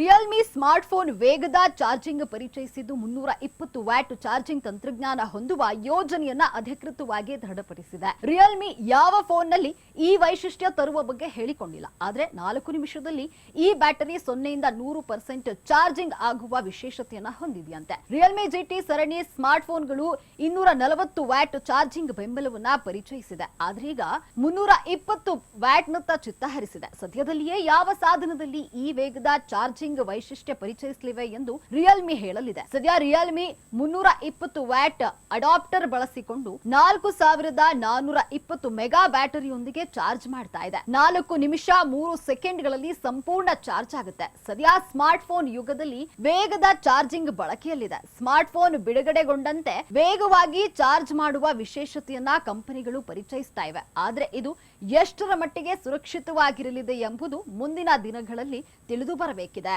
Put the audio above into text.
Realme smartphone ವೇಗದ charging ಪರಿಚಯಿಸಿದ್ದು ಮುನ್ನೂರ ಇಪ್ಪತ್ತು ವ್ಯಾಟ್ ಚಾರ್ಜಿಂಗ್ ತಂತ್ರಜ್ಞಾನ ಹೊಂದುವ ಯೋಜನೆಯನ್ನ ಅಧಿಕೃತವಾಗಿ ದೃಢಪಡಿಸಿದೆ. ರಿಯಲ್ಮಿ ಯಾವ ಫೋನ್ನಲ್ಲಿ ಈ ವೈಶಿಷ್ಟ್ಯ ತರುವ ಬಗ್ಗೆ ಹೇಳಿಕೊಂಡಿಲ್ಲ. ಆದರೆ ನಾಲ್ಕು ನಿಮಿಷದಲ್ಲಿ ಈ ಬ್ಯಾಟರಿ ಸೊನ್ನೆಯಿಂದ ನೂರು ಪರ್ಸೆಂಟ್ ಚಾರ್ಜಿಂಗ್ ಆಗುವ ವಿಶೇಷತೆಯನ್ನ ಹೊಂದಿದೆಯಂತೆ. ರಿಯಲ್ಮಿ ಜಿಟಿ ಸರಣಿ ಸ್ಮಾರ್ಟ್ಫೋನ್ಗಳು ಇನ್ನೂರ ನಲವತ್ತು ವ್ಯಾಟ್ ಚಾರ್ಜಿಂಗ್ ಬೆಂಬಲವನ್ನ ಪರಿಚಯಿಸಿದೆ. ಆದ್ರೆ ಈಗ ಮುನ್ನೂರ ಇಪ್ಪತ್ತು ವ್ಯಾಟ್ನತ್ತ ಚಿತ್ತ ಹರಿಸಿದೆ ಸದ್ಯದಲ್ಲಿಯೇ ಯಾವ ಸಾಧನದಲ್ಲಿ ಈ ವೇಗದ ಚಾರ್ಜಿಂಗ್ ವೈಶಿಷ್ಟ್ಯ ಪರಿಚಯಿಸಲಿವೆ ಎಂದು ರಿಯಲ್ಮಿ ಹೇಳಲಿದೆ. ಸದ್ಯ ರಿಯಲ್ಮಿ ಮುನ್ನೂರ ಇಪ್ಪತ್ತು ವ್ಯಾಟ್ ಅಡಾಪ್ಟರ್ ಬಳಸಿಕೊಂಡು ನಾಲ್ಕು ಸಾವಿರದ ನಾನೂರ ಇಪ್ಪತ್ತು ಮೆಗಾ ಬ್ಯಾಟರಿಯೊಂದಿಗೆ ಚಾರ್ಜ್ ಮಾಡ್ತಾ ಇದೆ. ನಾಲ್ಕು ನಿಮಿಷ ಮೂರು ಸೆಕೆಂಡ್ಗಳಲ್ಲಿ ಸಂಪೂರ್ಣ ಚಾರ್ಜ್ ಆಗುತ್ತೆ. ಸದ್ಯ ಸ್ಮಾರ್ಟ್ ಫೋನ್ ಯುಗದಲ್ಲಿ ವೇಗದ ಚಾರ್ಜಿಂಗ್ ಬಳಕೆಯಲ್ಲಿದೆ. ಸ್ಮಾರ್ಟ್ ಫೋನ್ ಬಿಡುಗಡೆಗೊಂಡಂತೆ ವೇಗವಾಗಿ ಚಾರ್ಜ್ ಮಾಡುವ ವಿಶೇಷತೆಯನ್ನ ಕಂಪನಿಗಳು ಪರಿಚಯಿಸ್ತಾ ಇವೆ. ಆದ್ರೆ ಇದು ಎಷ್ಟರ ಮಟ್ಟಿಗೆ ಸುರಕ್ಷಿತವಾಗಿರಲಿದೆ ಎಂಬುದು ಮುಂದಿನ ದಿನಗಳಲ್ಲಿ ತಿಳಿದು ಬರಬೇಕಿದೆ.